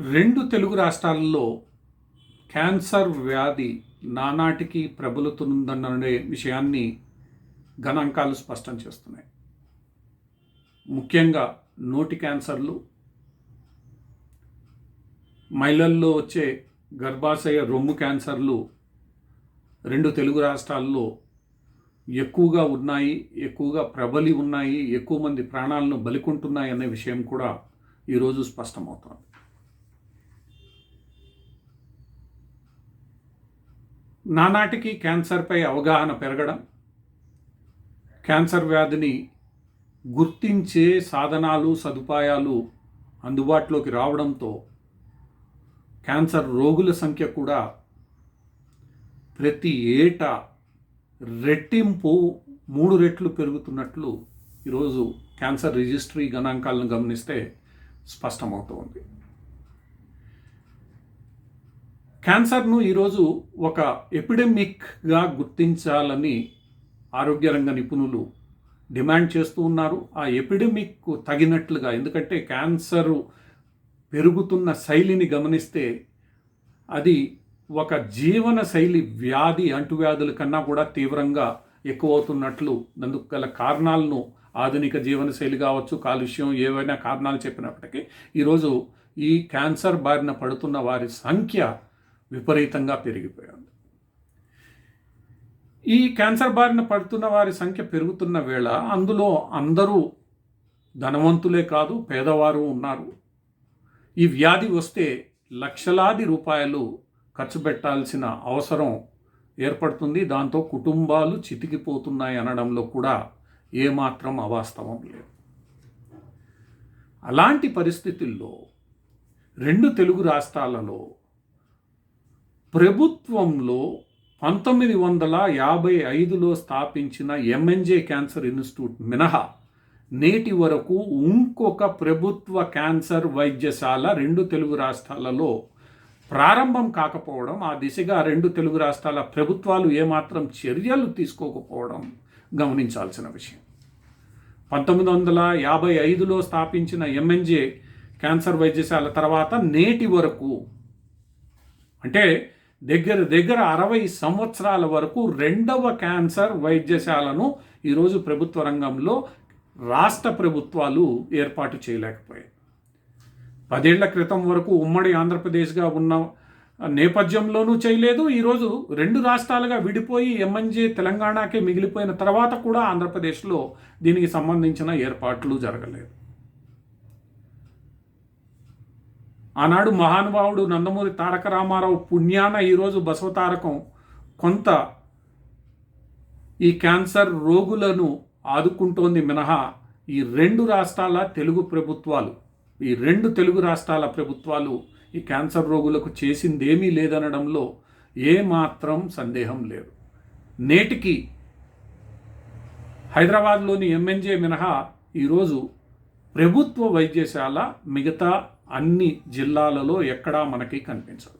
రెండు తెలుగు రాష్ట్రాల్లో క్యాన్సర్ వ్యాధి నానాటికి ప్రబలుతుందనే విషయాన్ని గణాంకాలు స్పష్టం చేస్తున్నాయి. ముఖ్యంగా నోటి క్యాన్సర్లు మహిళల్లో వచ్చే గర్భాశయ రొమ్ము క్యాన్సర్లు రెండు తెలుగు రాష్ట్రాల్లో ఎక్కువగా ఉన్నాయి ఎక్కువగా ప్రబలి ఉన్నాయి ఎక్కువ మంది ప్రాణాలను బలికొంటున్నాయి అనే విషయం కూడా ఈరోజు స్పష్టమవుతోంది. నానాటికి క్యాన్సర్పై అవగాహన పెరగడం క్యాన్సర్ వ్యాధిని గుర్తించే సాధనాలు సదుపాయాలు అందుబాటులోకి రావడంతో క్యాన్సర్ రోగుల సంఖ్య కూడా ప్రతి ఏటా రెట్టింపు మూడు రెట్లు పెరుగుతున్నట్లు ఈరోజు క్యాన్సర్ రిజిస్ట్రీ గణాంకాలను గమనిస్తే స్పష్టమవుతోంది. క్యాన్సర్ను ఈరోజు ఒక ఎపిడెమిక్గా గుర్తించాలని ఆరోగ్య రంగ నిపుణులు డిమాండ్ చేస్తూ ఉన్నారు. ఆ ఎపిడెమిక్ తగినట్లుగా ఎందుకంటే క్యాన్సర్ పెరుగుతున్న శైలిని గమనిస్తే అది ఒక జీవన శైలి వ్యాధి అంటువ్యాధుల కన్నా కూడా తీవ్రంగా ఎక్కువ అవుతున్నట్లు అందుకు గల కారణాలను ఆధునిక జీవనశైలి కావచ్చు కాలుష్యం ఏవైనా కారణాలు చెప్పినప్పటికీ ఈరోజు ఈ క్యాన్సర్ బారిన పడుతున్న వారి సంఖ్య విపరీతంగా పెరిగిపోయింది ఈ క్యాన్సర్ బారిన పడుతున్న వారి సంఖ్య పెరుగుతున్న వేళ అందులో అందరూ ధనవంతులే కాదు పేదవారు ఉన్నారు. ఈ వ్యాధి వస్తే లక్షలాది రూపాయలు ఖర్చు పెట్టాల్సిన అవసరం ఏర్పడుతుంది. దాంతో కుటుంబాలు చితికిపోతున్నాయి అనడంలో కూడా ఏమాత్రం అవాస్తవం లేదు. అలాంటి పరిస్థితుల్లో రెండు తెలుగు రాష్ట్రాలలో ప్రభుత్వంలో పంతొమ్మిది వందల యాభై ఐదులో స్థాపించిన ఎంఎన్జే క్యాన్సర్ ఇన్స్టిట్యూట్ మినహా నేటి వరకు ఇంకొక ప్రభుత్వ క్యాన్సర్ వైద్యశాల రెండు తెలుగు రాష్ట్రాలలో ప్రారంభం కాకపోవడం ఆ దిశగా రెండు తెలుగు రాష్ట్రాల ప్రభుత్వాలు ఏమాత్రం చర్యలు తీసుకోకపోవడం గమనించాల్సిన విషయం. పంతొమ్మిది వందల యాభై ఐదులో స్థాపించిన ఎంఎన్జే క్యాన్సర్ వైద్యశాల తర్వాత నేటి వరకు అంటే దగ్గర దగ్గర అరవై సంవత్సరాల వరకు రెండవ క్యాన్సర్ వైద్యశాలను ఈరోజు ప్రభుత్వ రంగంలో రాష్ట్ర ప్రభుత్వాలు ఏర్పాటు చేయలేకపోయాయి. పదేళ్ళ క్రితం వరకు ఉమ్మడి ఆంధ్రప్రదేశ్గా ఉన్న నేపథ్యంలోనూ చేయలేదు. ఈరోజు రెండు రాష్ట్రాలుగా విడిపోయి ఎంఎన్జే తెలంగాణకే మిగిలిపోయిన తర్వాత కూడా ఆంధ్రప్రదేశ్లో దీనికి సంబంధించిన ఏర్పాట్లు జరగలేదు. ఆనాడు మహానుభావుడు నందమూరి తారక రామారావు పుణ్యాన ఈరోజు బసవతారకం కొంత ఈ క్యాన్సర్ రోగులను ఆదుకుంటోంది మినహా ఈ రెండు రాష్ట్రాల తెలుగు ప్రభుత్వాలు. ఈ రెండు తెలుగు రాష్ట్రాల ప్రభుత్వాలు ఈ క్యాన్సర్ రోగులకు చేసిందేమీ లేదనడంలో ఏమాత్రం సందేహం లేదు. నేటికి హైదరాబాద్లోని ఎంఎన్జే మినహా ఈరోజు ప్రభుత్వ వైద్యశాల మిగతా అన్ని జిల్లాలలో ఎక్కడా మనకి కనిపించదు.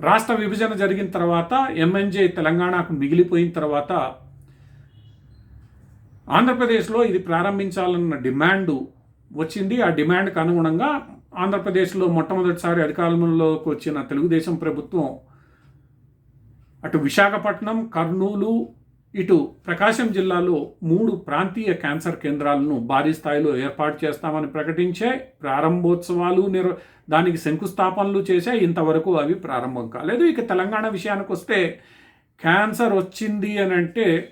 రాష్ట్ర విభజన జరిగిన తర్వాత ఎంఎన్జే తెలంగాణకు మిగిలిపోయిన తర్వాత ఆంధ్రప్రదేశ్లో ఇది ప్రారంభించాలన్న డిమాండు వచ్చింది. ఆ డిమాండ్కి అనుగుణంగా ఆంధ్రప్రదేశ్లో మొట్టమొదటిసారి అధికారంలోకి వచ్చిన తెలుగుదేశం ప్రభుత్వం అటు విశాఖపట్నం కర్నూలు ఇటు ప్రకాశం జిల్లాలో మూడు ప్రాంతీయ క్యాన్సర్ కేంద్రాలను భారీ స్థాయిలో ఏర్పాటు చేస్తామని ప్రకటించే ప్రారంభోత్సవాలు నిర్ దానికి శంకుస్థాపనలు చేసే ఇంతవరకు అవి ప్రారంభం కాలేదు. ఇక తెలంగాణ విషయానికి వస్తే క్యాన్సర్ వచ్చింది అని అంటే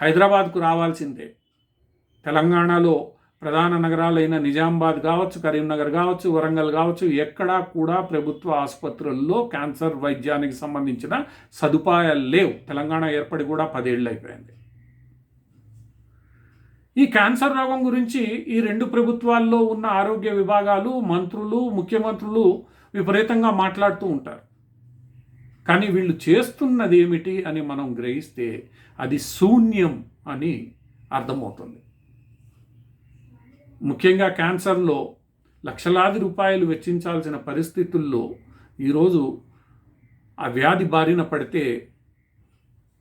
హైదరాబాద్కు రావాల్సిందే. తెలంగాణలో ప్రధాన నగరాలైన నిజామాబాద్ కావచ్చు కరీంనగర్ కావచ్చు వరంగల్ కావచ్చు ఎక్కడా కూడా ప్రభుత్వ ఆసుపత్రుల్లో క్యాన్సర్ వైద్యానికి సంబంధించిన సదుపాయాలు లేవు. తెలంగాణ ఏర్పడి కూడా పదేళ్ళు అయిపోయింది. ఈ క్యాన్సర్ రోగం గురించి ఈ రెండు ప్రభుత్వాల్లో ఉన్న ఆరోగ్య విభాగాలు మంత్రులు ముఖ్యమంత్రులు విపరీతంగా మాట్లాడుతూ ఉంటారు. కానీ వీళ్ళు చేస్తున్నది ఏమిటి అని మనం గ్రహిస్తే అది శూన్యం అని అర్థమవుతుంది. ముఖ్యంగా క్యాన్సర్లో లక్షలాది రూపాయలు వెచ్చించాల్సిన పరిస్థితుల్లో ఈరోజు ఆ వ్యాధి బారిన పడితే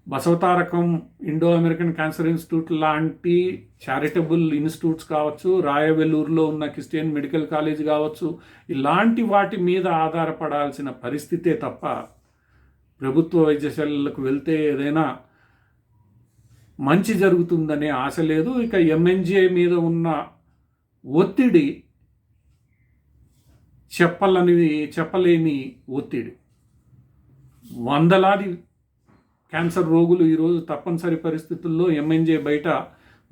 Basavatarakam Indo American cancer institute లాంటి చారిటబుల్ ఇన్స్టిట్యూట్స్ కావచ్చు రాయవెల్లూరులో ఉన్న క్రిస్టియన్ మెడికల్ కాలేజ్ కావచ్చు ఇలాంటి వాటి మీద ఆధారపడాల్సిన పరిస్థితే తప్ప ప్రభుత్వ వైద్యశాలలకు వెళ్తే ఏదైనా మంచి జరుగుతుందనే ఆశ లేదు. ఇక ఎంఎన్జిఐ మీద ఉన్న ఒత్తిడి చెప్పలని చెప్పలేని ఒత్తిడి. వందలాది క్యాన్సర్ రోగులు ఈరోజు తప్పనిసరి పరిస్థితుల్లో ఎంఎన్జే బయట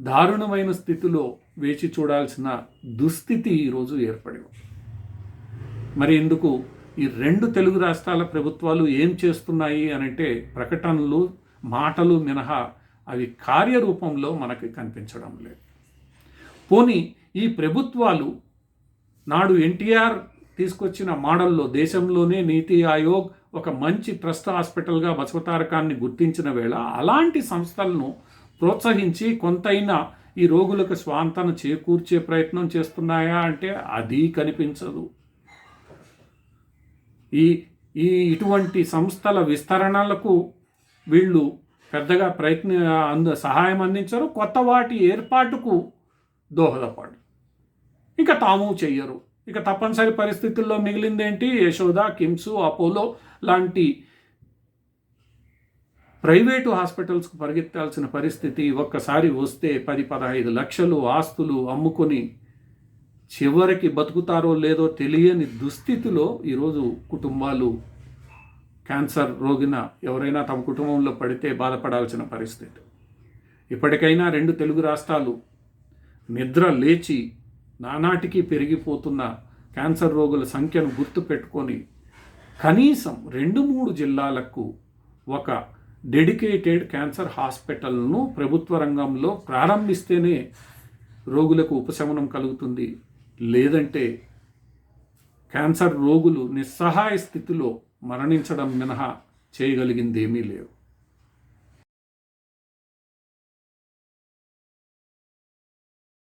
దారుణమైన స్థితిలో వేచి చూడాల్సిన దుస్థితి ఈరోజు ఏర్పడింది. మరి ఎందుకు? ఈ రెండు తెలుగు రాష్ట్రాల ప్రభుత్వాలు ఏం చేస్తున్నాయి అనంటే ప్రకటనలు మాటలు మినహా అవి కార్యరూపంలో మనకి కనిపించడం లేదు. పోని ఈ ప్రభుత్వాలు నాడు ఎన్టీఆర్ తీసుకొచ్చిన మోడల్లో దేశంలోనే నీతి ఆయోగ్ ఒక మంచి ట్రస్ట్ హాస్పిటల్గా బసవతారకాన్ని గుర్తించిన వేళ అలాంటి సంస్థలను ప్రోత్సహించి కొంతైనా ఈ రోగులకు స్వాంతన చేకూర్చే ప్రయత్నం చేస్తున్నాయా అంటే అది కనిపించదు. ఈ ఈ ఇటువంటి సంస్థల విస్తరణలకు వీళ్ళు పెద్దగా ప్రయత్న అంద సహాయం అందించరు. కొత్త వాటి ఏర్పాటుకు దోహదపడు. ఇంకా తాము చెయ్యరు. ఇక తప్పనిసరి పరిస్థితుల్లో మిగిలిందేంటి? యశోద కిమ్స్ అపోలో లాంటి ప్రైవేటు హాస్పిటల్స్కు పరిగెత్తాల్సిన పరిస్థితి ఒక్కసారి వస్తే పది పదహైదు లక్షలు ఆస్తులు అమ్ముకొని చివరికి బతుకుతారో లేదో తెలియని దుస్థితిలో ఈరోజు కుటుంబాలు క్యాన్సర్ రోగిన ఎవరైనా తమ కుటుంబంలో పడితే బాధపడాల్సిన పరిస్థితి. ఇప్పటికైనా రెండు తెలుగు రాష్ట్రాలు నిద్ర లేచి నానాటికి పెరిగిపోతున్న క్యాన్సర్ రోగుల సంఖ్యను గుర్తుపెట్టుకొని కనీసం రెండు మూడు జిల్లాలకు ఒక డెడికేటెడ్ క్యాన్సర్ హాస్పిటల్ను ప్రభుత్వ రంగంలో ప్రారంభిస్తేనే రోగులకు ఉపశమనం కలుగుతుంది. లేదంటే క్యాన్సర్ రోగులు నిస్సహాయ స్థితిలో మరణించడం మినహా చేయగలిగిందేమీ లేవు.